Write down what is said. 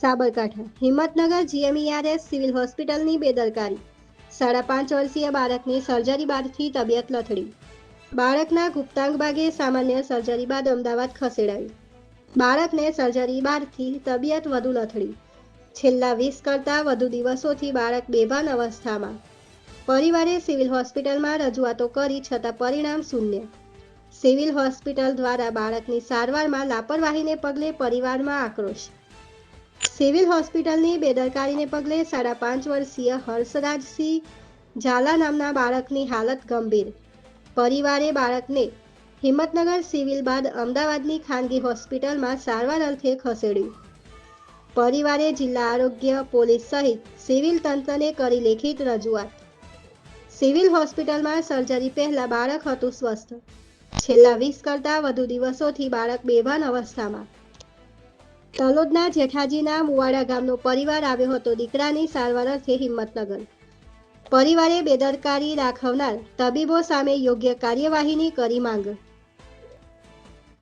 Sabarkantha. Himmatnagar GMERS civil હોસ્પિટલની બેદરકારી. સાડા પાંચ વર્ષીય બાળકની સર્જરી બાદથી તબિયત લથડી. બાળકના ગુપ્તાંગ ભાગે સામાન્ય સર્જરી બાદ અમદાવાદ ખસેડાયું. બાળકને સર્જરી બાદથી તબિયત વધુ લથડી. છેલ્લા વીસ કરતાં વધુ દિવસોથી બાળક બેભાન અવસ્થામાં. પરિવારે સિવિલ હોસ્પિટલમાં રજૂઆતો કરી છતાં પરિણામ શૂન્ય. સિવિલ હોસ્પિટલ દ્વારા બાળકની સારવારમાં લાપરવાહીને પગલે પરિવારમાં આક્રોશ. સિવિલ હોસ્પિટલની બેદરકારીને પગલે સાડા પાંચ વર્ષીય હર્ષરાજસિંહ ઝાલા નામના બાળકની હાલત ગંભીર. પરિવારે બાળકને હિંમતનગર સિવિલ બાદ અમદાવાદની ખાનગી હોસ્પિટલમાં સારવાર અર્થે ખસેડ્યું. પરિવારે જિલ્લા આરોગ્ય, પોલીસ સહિત સિવિલ તંત્રને કરી લેખિત રજૂઆત. સિવિલ હોસ્પિટલમાં સર્જરી પહેલા બાળક હતું સ્વસ્થ. છેલ્લા વીસ કરતાં વધુ દિવસોથી બાળક બેભાન અવસ્થામાં. તલોદના જેઠાજીના મુવાડા ગામનો પરિવાર આવ્યો હતો. દીકરાની સારવાર અર્થે હિંમતનગર. પરિવારે બેદરકારી દાખવનાર તબીબો સામે યોગ્ય કાર્યવાહીની કરી માંગ.